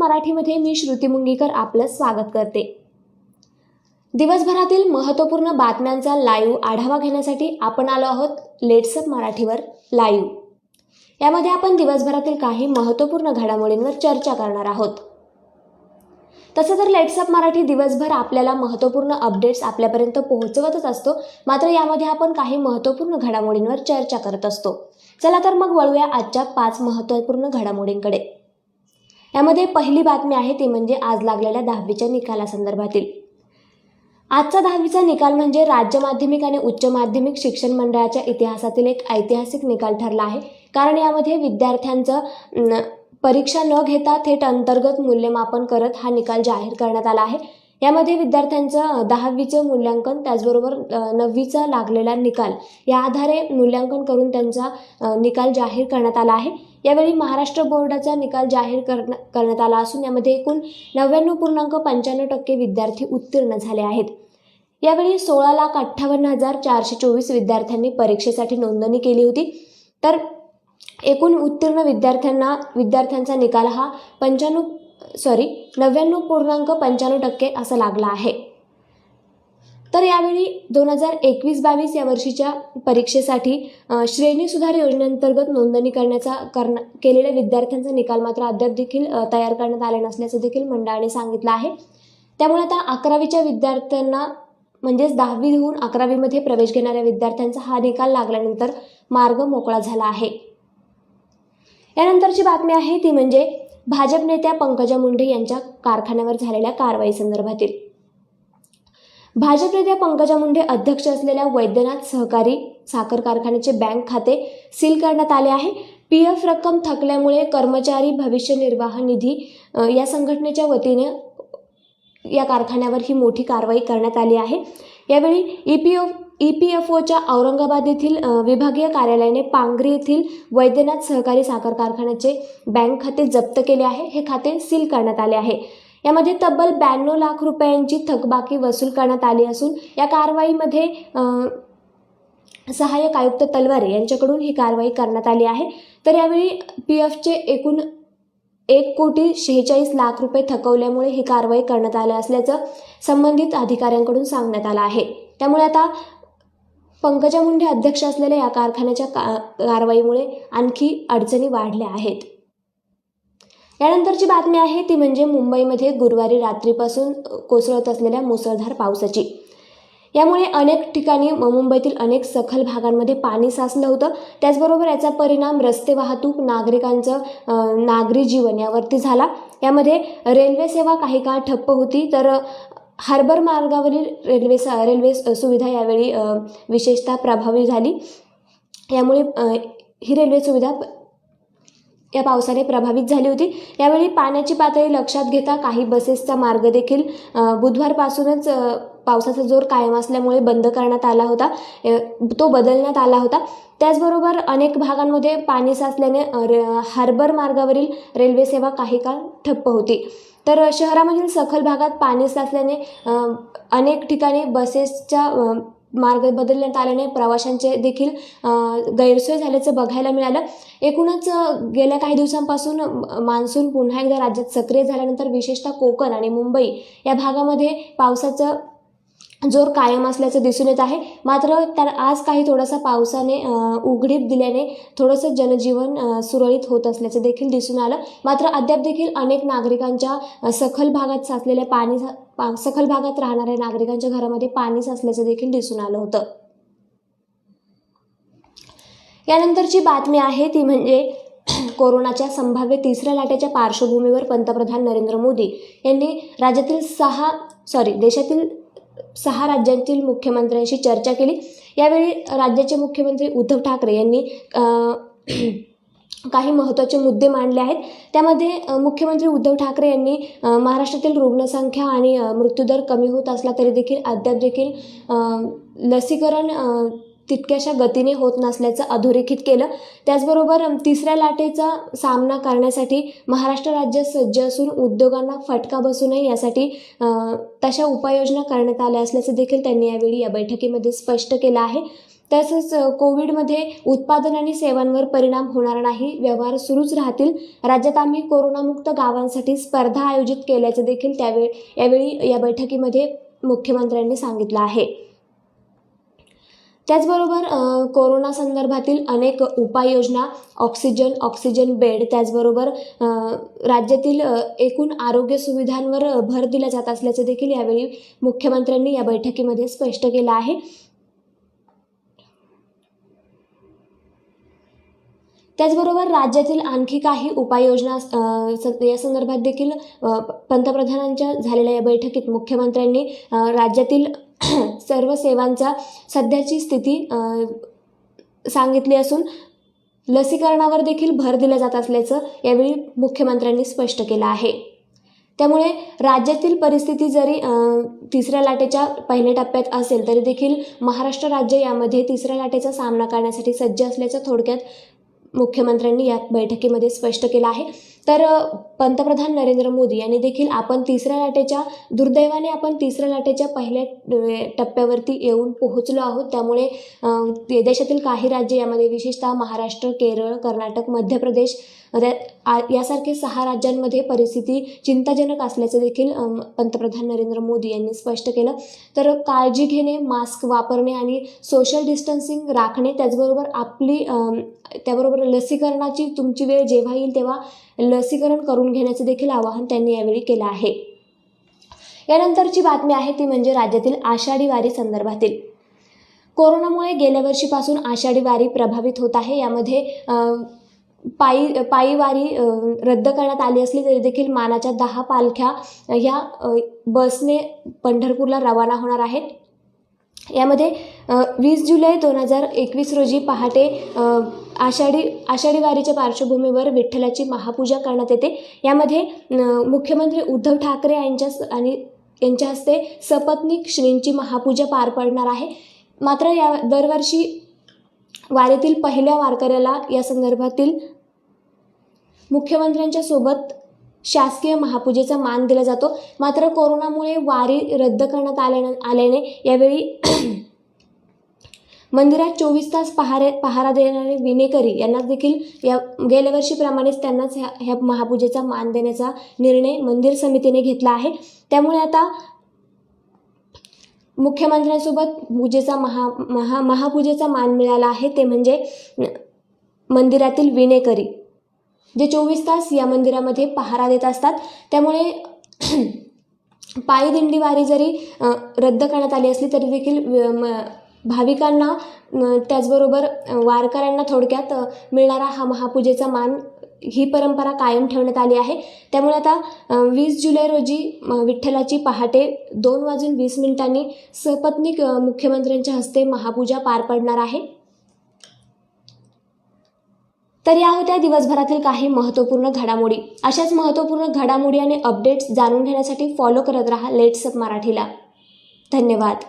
मराठीमध्ये मी श्रुती मुंगीकर आपलं स्वागत करते. दिवसभरातील महत्त्वपूर्ण बातम्यांचा लाईव्ह आढावा घेण्यासाठी आपण आलो आहोत लेट्सअप मराठीवर लाईव्ह यामध्ये आपण दिवसभरातील काही महत्त्वपूर्ण घडामोडींवर चर्चा करणार आहोत. तसं तर लेट्सअप मराठी दिवसभर आपल्याला महत्त्वपूर्ण अपडेट्स आपल्यापर्यंत पोहोचवतच असतो मात्र यामध्ये आपण काही महत्त्वपूर्ण घडामोडींवर चर्चा करत असतो. चला तर मग वळूया आजच्या पाच महत्त्वपूर्ण घडामोडींकडे. यामध्ये पहिली बातमी आहे ती म्हणजे आज लागलेल्या दहावीच्या निकालासंदर्भातील. आजचा दहावीचा निकाल म्हणजे राज्य माध्यमिक आणि उच्च माध्यमिक शिक्षण मंडळाच्या इतिहासातील एक ऐतिहासिक निकाल ठरला आहे. कारण यामध्ये विद्यार्थ्यांचं न, परीक्षा न घेता थेट अंतर्गत मूल्यमापन करत हा निकाल जाहीर करण्यात आला आहे. यामध्ये विद्यार्थ्यांचं दहावीचं मूल्यांकन त्याचबरोबर नववीचा लागलेला निकाल या आधारे मूल्यांकन करून त्यांचा निकाल जाहीर करण्यात आला आहे. यावेळी महाराष्ट्र बोर्डाचा निकाल जाहीर करण्यात आला असून यामध्ये एकूण नव्याण्णव पूर्णांक पंच्याण्णव टक्के विद्यार्थी उत्तीर्ण झाले आहेत. यावेळी सोळा लाख अठ्ठावन्न हजार चारशे चोवीस विद्यार्थ्यांनी परीक्षेसाठी नोंदणी केली होती. तर एकूण उत्तीर्ण विद्यार्थ्यांना विद्यार्थ्यांचा निकाल हा पंच्याण्णव सॉरी नव्याण्णव पूर्णांक पंच्याण्णव टक्के असा लागला आहे. तर यावेळी दोन हजार एकवीस बावीस या वर्षीच्या परीक्षेसाठी श्रेणी सुधार योजनेअंतर्गत नोंदणी करण्याचा करण केलेल्या विद्यार्थ्यांचा निकाल मात्र अद्याप देखील तयार करण्यात आला नसल्याचं देखील मंडळाने सांगितलं आहे. त्यामुळे आता अकरावीच्या विद्यार्थ्यांना म्हणजेच दहावीहून अकरावीमध्ये प्रवेश घेणाऱ्या विद्यार्थ्यांचा हा निकाल लागल्यानंतर मार्ग मोकळा झाला आहे. यानंतरची बातमी आहे ती म्हणजे भाजप नेत्या पंकजा मुंडे यांच्या कारखान्यावर झालेल्या कारवाई संदर्भातील. भाजप नेत्या पंकजा मुंडे अध्यक्ष असलेल्या वैद्यनाथ सहकारी साखर कारखान्याचे बँक खाते सील करण्यात आले आहे. पी एफ रक्कम थकल्यामुळे कर्मचारी भविष्य निर्वाह निधी या संघटनेच्या वतीने या कारखान्यावर ही मोठी कारवाई करण्यात आली आहे. यावेळी E P F E P F ओच्या औरंगाबाद येथील विभागीय कार्यालयाने पांगरी येथील वैद्यनाथ सहकारी साखर कारखान्याचे बँक खाते जप्त केले आहे. हे खाते सील करण्यात आले आहे. यामध्ये तब्बल ब्याण्णव लाख रुपयांची थकबाकी वसूल करण्यात आली असून या कारवाईमध्ये सहाय्यक आयुक्त तलवारे यांच्याकडून ही कारवाई करण्यात आली आहे. तर यावेळी पी एफचे एकूण एक कोटी शेहेचाळीस लाख रुपये थकवल्यामुळे ही कारवाई करण्यात आली असल्याचं संबंधित अधिकाऱ्यांकडून सांगण्यात आलं आहे. त्यामुळे आता पंकजा मुंडे अध्यक्ष असलेल्या या कारखान्याच्या का कारवाईमुळे आणखी अडचणी वाढल्या आहेत. यानंतरची बातमी आहे ती म्हणजे मुंबईमध्ये गुरुवारी रात्रीपासून कोसळत असलेल्या मुसळधार पावसाची. यामुळे अनेक ठिकाणी मुंबईतील अनेक सखल भागांमध्ये पाणी साचलं होतं. त्याचबरोबर याचा परिणाम रस्ते वाहतूक नागरिकांचं नागरी जीवन यावरती झाला. यामध्ये रेल्वे सेवा काही काळ ठप्प होती तर हार्बर मार्गावरील रेल्वे रेल्वे सुविधा यावेळी विशेषतः प्रभावी झाली. यामुळे ही रेल्वे सुविधा या पावसाने प्रभावित झाली होती. यावेळी पाण्याची पातळी लक्षात घेता काही बसेसचा मार्ग देखील बुधवारपासूनच पावसाचा जोर कायम असल्यामुळे बंद करण्यात आला होता. तो बदलण्यात आला होता. त्याचबरोबर अनेक भागांमध्ये पाणी साचल्याने रे- हार्बर मार्गावरील रेल्वे सेवा काही काळ ठप्प होती. तर शहरामधील सखल भागात पाणी साचल्याने अनेक ठिकाणी बसेसच्या मार्ग बदलण्यात आल्याने प्रवाशांचे देखील गैरसोय झाल्याचं बघायला मिळालं. एकूणच गेल्या काही दिवसांपासून मान्सून पुन्हा एकदा राज्यात सक्रिय झाल्यानंतर विशेषतः कोकण आणि मुंबई या भागामध्ये पावसाचं जोर कायम असल्याचं दिसून येत आहे. मात्र त्या आज काही थोडासा पावसाने उघडीप दिल्याने थोडंसं जनजीवन सुरळीत होत असल्याचं देखील दिसून आलं. मात्र अद्याप देखील अनेक नागरिकांच्या सखल भागात साचलेल्या पाणी पा- सखल भागात राहणाऱ्या नागरिकांच्या घरामध्ये पाणी साचल्याचं देखील दिसून आलं होतं. यानंतरची बातमी आहे ती म्हणजे कोरोनाच्या संभाव्य तिसऱ्या लाटेच्या पार्श्वभूमीवर पंतप्रधान नरेंद्र मोदी यांनी राज्यातील सहा सॉरी देशातील सहा राज्यांतील मुख्यमंत्र्यांशी चर्चा केली. यावेळी राज्याचे मुख्यमंत्री उद्धव ठाकरे यांनी काही महत्त्वाचे मुद्दे मांडले आहेत. त्यामध्ये मुख्यमंत्री उद्धव ठाकरे यांनी महाराष्ट्रातील रुग्णसंख्या आणि मृत्यूदर कमी होत असला तरी देखील अद्याप देखील लसीकरण तितक्याशा गतीने होत नसल्याचं अधोरेखित केलं. त्याचबरोबर तिसऱ्या लाटेचा सामना करण्यासाठी महाराष्ट्र राज्य सज्ज असून उद्योगांना फटका बसू नये यासाठी तशा उपाययोजना करण्यात आल्या असल्याचं देखील त्यांनी यावेळी या बैठकीमध्ये स्पष्ट केलं आहे. तसंच कोविडमध्ये उत्पादन आणि सेवांवर परिणाम होणार नाही व्यवहार सुरूच राहतील. राज्यात आम्ही कोरोनामुक्त गावांसाठी स्पर्धा आयोजित केल्याचं देखील त्यावेळी यावेळी या बैठकीमध्ये मुख्यमंत्र्यांनी सांगितलं आहे. त्याचबरोबर कोरोना संदर्भातील अनेक उपाययोजना ऑक्सिजन ऑक्सिजन बेड त्याचबरोबर राज्यातील एकूण आरोग्य सुविधांवर भर दिला जात असल्याचं देखील यावेळी मुख्यमंत्र्यांनी या बैठकीमध्ये स्पष्ट केलं आहे. त्याचबरोबर राज्यातील आणखी काही उपाययोजना स- या संदर्भात देखील पंतप्रधानांच्या झालेल्या या बैठकीत मुख्यमंत्र्यांनी राज्यातील सर्व सेवांचा सध्याची स्थिती सांगितली असून लसीकरणावर देखील भर दिला जात असल्याचं यावेळी मुख्यमंत्र्यांनी स्पष्ट केलं आहे. त्यामुळे राज्यातील परिस्थिती जरी तिसऱ्या लाटेच्या पहिल्या टप्प्यात असेल तरी देखील महाराष्ट्र राज्य यामध्ये तिसऱ्या लाटेचा सामना करण्यासाठी सज्ज असल्याचं थोडक्यात मुख्यमंत्र्यांनी या बैठकीमध्ये स्पष्ट केलं आहे. तर पंतप्रधान नरेंद्र मोदी यांनी देखील आपण तिसऱ्या लाटेच्या दुर्दैवाने आपण तिसऱ्या लाटेच्या पहिल्या टप्प्यावरती येऊन पोहोचलो आहोत. त्यामुळे देशातील काही राज्य यामध्ये विशेषतः महाराष्ट्र केरळ कर्नाटक मध्य प्रदेश यासारखे सहा राज्यांमध्ये परिस्थिती चिंताजनक असल्याचं देखील पंतप्रधान नरेंद्र मोदी यांनी स्पष्ट केलं. तर काळजी घेणे मास्क वापरणे आणि सोशल डिस्टन्सिंग राखणे त्याचबरोबर आपली त्याबरोबर लसीकरणाची तुमची वेळ जेव्हा येईल तेव्हा लसीकरण करून घेण्याचे देखील आवाहन त्यांनी यावेळी केलं आहे. यानंतरची बातमी आहे ती म्हणजे राज्यातील आषाढी वारी संदर्भातील. कोरोनामुळे गेल्या वर्षीपासून आषाढी वारी प्रभावित होत आहे. यामध्ये पायी पायी वारी रद्द करण्यात आली असली तरी देखील मानाच्या दहा पालख्या ह्या बसने पंढरपूरला रवाना होणार आहेत. यामध्ये वीस जुलै दोन हजार एकवीस रोजी पहाटे आषाढी आषाढी वारीच्या पार्श्वभूमीवर विठ्ठलाची महापूजा करण्यात येते. यामध्ये मुख्यमंत्री उद्धव ठाकरे यांच्या आणि यांच्या हस्ते सपत्नीक श्रींची महापूजा पार पडणार आहे. मात्र या दरवर्षी वारीतील पहिल्या वारकऱ्याला या संदर्भातील मुख्यमंत्र्यांच्या सोबत शासकीय महापूजेचा मान दिला जातो. मात्र कोरोनामुळे वारी रद्द करण्यात आल्याने आल्याने यावेळी मंदिरात चोवीस तास पहारे पहारा देणारे विनेकरी यांना देखील या गेल्या वर्षीप्रमाणेच त्यांनाच ह्या ह्या महापूजेचा मान देण्याचा निर्णय मंदिर समितीने घेतला आहे. त्यामुळे आता मुख्यमंत्र्यांसोबत पूजेचा महा महा महापूजेचा मान मिळाला आहे. ते म्हणजे मंदिरातील विनेकरी जे चोवीस तास या मंदिरामध्ये पहारा देत असतात. त्यामुळे पायी दिंडी वारी जरी रद्द करण्यात आली असली तरी देखील म- भाविकांना त्याचबरोबर वारकऱ्यांना थोडक्यात मिळणारा हा महापूजेचा मान ही परंपरा कायम ठेवण्यात आली आहे. त्यामुळे आता वीस जुलै रोजी विठ्ठलाची पहाटे दोन वाजून वीस मिनिटांनी सपत्नीक मुख्यमंत्र्यांच्या हस्ते महापूजा पार पडणार आहे. तर या होत्या दिवसभरातील काही महत्त्वपूर्ण घडामोडी. अशाच महत्त्वपूर्ण घडामोडी आणि अपडेट्स जाणून घेण्यासाठी फॉलो करत राहा लेट्सअप मराठीला. धन्यवाद.